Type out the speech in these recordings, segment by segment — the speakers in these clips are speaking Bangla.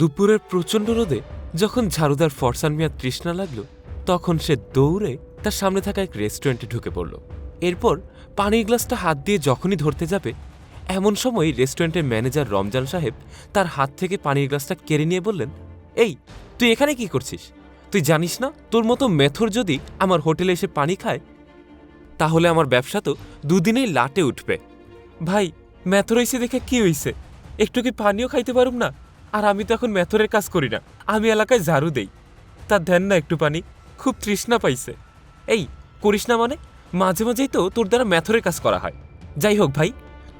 দুপুরের প্রচণ্ড রোদে যখন ঝাড়ুদার ফরসান মিয়া তৃষ্ণা লাগল, তখন সে দৌড়ে তার সামনে থাকা এক রেস্টুরেন্টে ঢুকে পড়ল। এরপর পানির গ্লাসটা হাত দিয়ে যখনই ধরতে যাবে, এমন সময় রেস্টুরেন্টের ম্যানেজার রমজান সাহেব তার হাত থেকে পানির গ্লাসটা কেড়ে নিয়ে বললেন, এই, তুই এখানে কি করছিস? তুই জানিস না তোর মতো মেথর যদি আমার হোটেলে এসে পানি খায়, তাহলে আমার ব্যবসা তো দুদিনেই লাটে উঠবে। ভাই ম্যাথর হইছে দেখে কি হইছে? একটু কি পানিও খাইতে পারুম না? আর আমি তো এখন মেথরের কাজ করি না। আমি এলাকায় ঝাড়ু দেই। তার ধ্যান না একটু পানি। খুব তৃষ্ণা পাইছে। এই, করিস না মানে? মাঝে মাঝেই তো তোর দ্বারা ম্যাথরের কাজ করা হয়। যাই হোক ভাই,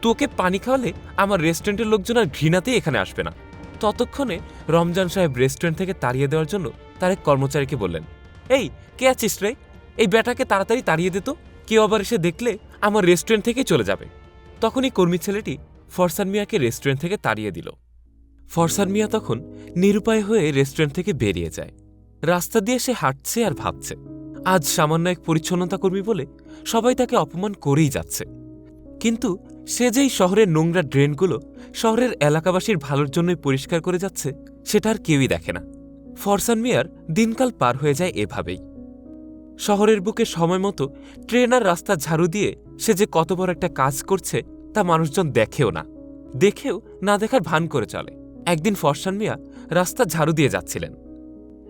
তোকে পানি খাওয়ালে আমার রেস্টুরেন্টের লোকজন আর ঘৃণাতেই এখানে আসবে না। ততক্ষণে রমজান সাহেব রেস্টুরেন্ট থেকে তাড়িয়ে দেওয়ার জন্য তার এক কর্মচারীকে বললেন, এই, কে আছিস রে? এই ব্যাটাকে তাড়াতাড়ি তাড়িয়ে দিত কেউ আবার এসে দেখলে আমার রেস্টুরেন্ট থেকেই চলে যাবে। তখনই কর্মী ছেলেটি ফরসান মিয়াকে রেস্টুরেন্ট থেকে তাড়িয়ে দিল। ফরসান মিয়া তখন নিরুপায় হয়ে রেস্টুরেন্ট থেকে বেরিয়ে যায়। রাস্তা দিয়ে সে হাঁটছে আর ভাবছে, আজ সামান্য এক পরিচ্ছন্নতা কর্মী বলে সবাই তাকে অপমান করেই যাচ্ছে। কিন্তু সে যেই শহরের নোংরা ড্রেনগুলো শহরের এলাকাবাসীর ভালোর জন্যই পরিষ্কার করে যাচ্ছে, সেটা আর কেউই দেখে না। ফরসান মিয়ার দিনকাল পার হয়ে যায় এভাবেই। শহরের বুকে সময় মতো ট্রেন আর রাস্তা ঝাড়ু দিয়ে সে যে কত বড় একটা কাজ করছে, তা মানুষজন দেখেও না। দেখেও না দেখার ভান করে চলে। একদিন ফরসান মিয়া রাস্তা ঝাড়ু দিয়ে যাচ্ছিলেন।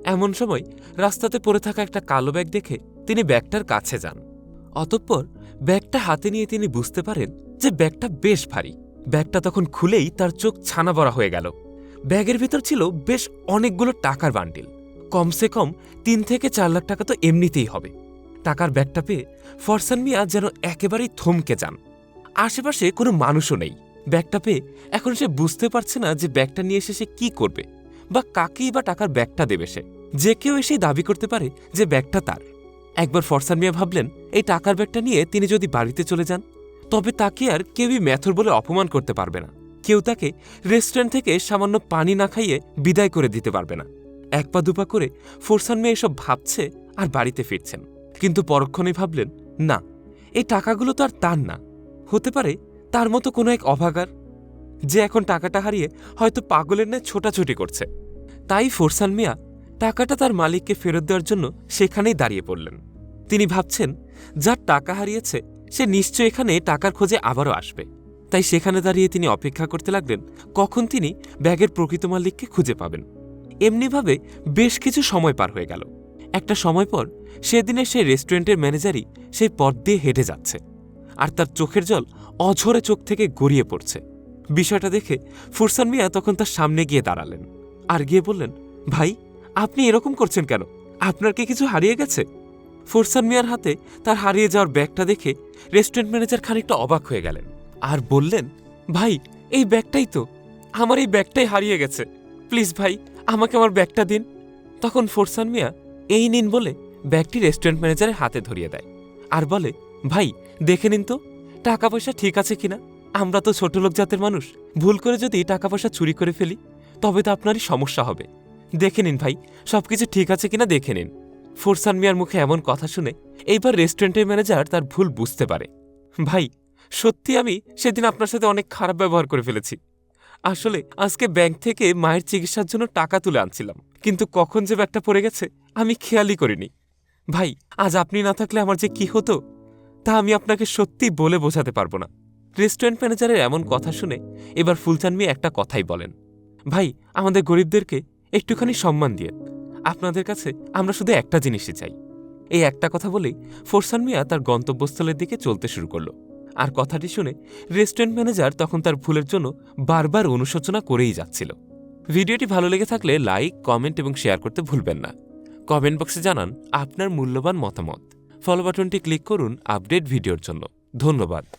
এমন সময় রাস্তাতে পড়ে থাকা একটা কালো ব্যাগ দেখে তিনি ব্যাগটার কাছে যান। অতঃপর ব্যাগটা হাতে নিয়ে তিনি বুঝতে পারেন যে ব্যাগটা বেশ ভারী। ব্যাগটা তখন খুলেই তার চোখ ছানা বড়া হয়ে গেল। ব্যাগের ভিতর ছিল বেশ অনেকগুলো টাকার বান্ডিল। কমসে কম তিন থেকে চার লাখ টাকা তো এমনিতেই হবে। টাকার ব্যাগটা পেয়ে ফরসান মিয়া যেন একেবারেই থমকে যান। আশেপাশে কোনো মানুষও নেই। ব্যাগটা পেয়ে এখন সে বুঝতে পারছে না যে ব্যাগটা নিয়ে এসে সে কি করবে বা কাকেই বা টাকার ব্যাগটা দেবে সে। যে কেউ এসেই দাবি করতে পারে যে ব্যাগটা তার। একবার ফরসান মিয়া ভাবলেন, এই টাকার ব্যাগটা নিয়ে তিনি যদি বাড়িতে চলে যান, তবে তাকে আর কেউই ম্যাথর বলে অপমান করতে পারবে না। কেউ তাকে রেস্টুরেন্ট থেকে সামান্য পানি না খাইয়ে বিদায় করে দিতে পারবে না। এক পা দুপা করে ফোরসান মেয়ে এসব ভাবছে আর বাড়িতে ফিরছেন। কিন্তু পরক্ষণেই ভাবলেন, না, এই টাকাগুলো তো আর তার না। হতে পারে তার মতো কোনো এক অভাগার, যে এখন টাকাটা হারিয়ে হয়তো পাগলের ন্যায় ছোটাছুটি করছে। তাই ফোরসান মিয়া টাকাটা তার মালিককে ফেরত দেওয়ার জন্য সেখানেই দাঁড়িয়ে পড়লেন। তিনি ভাবছেন যার টাকা হারিয়েছে, সে নিশ্চয় এখানে টাকার খোঁজে আবারও আসবে। তাই সেখানে দাঁড়িয়ে তিনি অপেক্ষা করতে লাগলেন, কখন তিনি ব্যাগের প্রকৃত মালিককে খুঁজে পাবেন। এমনিভাবে বেশ কিছু সময় পার হয়ে গেল। একটা সময় পর সেদিনে সেই রেস্টুরেন্টের ম্যানেজারই সেই পথ দিয়ে হেঁটে যাচ্ছে। আর তার চোখের জল অঝরে চোখ থেকে গড়িয়ে পড়ছে। বিষয়টা দেখে ফুরসান মিয়া তখন তার সামনে গিয়ে দাঁড়ালেন আর গিয়ে বললেন, ভাই, আপনি এরকম করছেন কেন? আপনার কি কিছু হারিয়ে গেছে? ফুরসান মিয়ার হাতে তার হারিয়ে যাওয়ার ব্যাগটা দেখে রেস্টুরেন্ট ম্যানেজার খানিকটা অবাক হয়ে গেলেন আর বললেন, ভাই, এই ব্যাগটাই তো। আমার এই ব্যাগটাই হারিয়ে গেছে। প্লিজ ভাই, আমাকে আমার ব্যাগটা দিন। তখন ফোরসান মিয়া, এই নিন বলে ব্যাগটি রেস্টুরেন্ট ম্যানেজারের হাতে ধরিয়ে দেয় আর বলে ভাই, দেখে নিন তো টাকা পয়সা ঠিক আছে কিনা? আমরা তো ছোট লোক জাতের মানুষ। ভুল করে যদি টাকা পয়সা চুরি করে ফেলি, তবে তো আপনারই সমস্যা হবে। দেখে নিন ভাই, সবকিছু ঠিক আছে কিনা দেখে নিন। ফোরসান মিয়ার মুখে এমন কথা শুনে এইবার রেস্টুরেন্টের ম্যানেজার তার ভুল বুঝতে পারে। ভাই, সত্যি আমি সেদিন আপনার সাথে অনেক খারাপ ব্যবহার করে ফেলেছি। আসলে আজকে ব্যাংক থেকে মায়ের চিকিৎসার জন্য টাকা তুলে আনছিলাম, কিন্তু কখন যে ব্যাগটা পড়ে গেছে, আমি খেয়ালই করিনি। ভাই, আজ আপনি না থাকলে আমার যে কি হতো? তা আমি আপনাকে সত্যি বলে বোঝাতে পারব না। রেস্টুরেন্ট ম্যানেজারের এমন কথা শুনে এবার ফুলচান মিয়া একটা কথাই বলেন, ভাই, আমাদের গরিবদেরকে একটুখানি সম্মান দিয়ে আপনাদের কাছে আমরা শুধু একটা জিনিসই চাই। এই একটা কথা বলেই ফোরসান মিয়া তার গন্তব্যস্থলের দিকে চলতে শুরু করল। আর কথাটি শুনে রেস্টুরেন্ট ম্যানেজার তখন তার ভুলের জন্য বারবার অনুশোচনা করেই যাচ্ছিল। ভিডিওটি ভালো লেগে থাকলে লাইক, কমেন্ট এবং শেয়ার করতে ভুলবেন না। কমেন্ট বক্সে জানান আপনার মূল্যবান মতামত। ফলো বাটনটি ক্লিক করুন আপডেট ভিডিওর জন্য। ধন্যবাদ।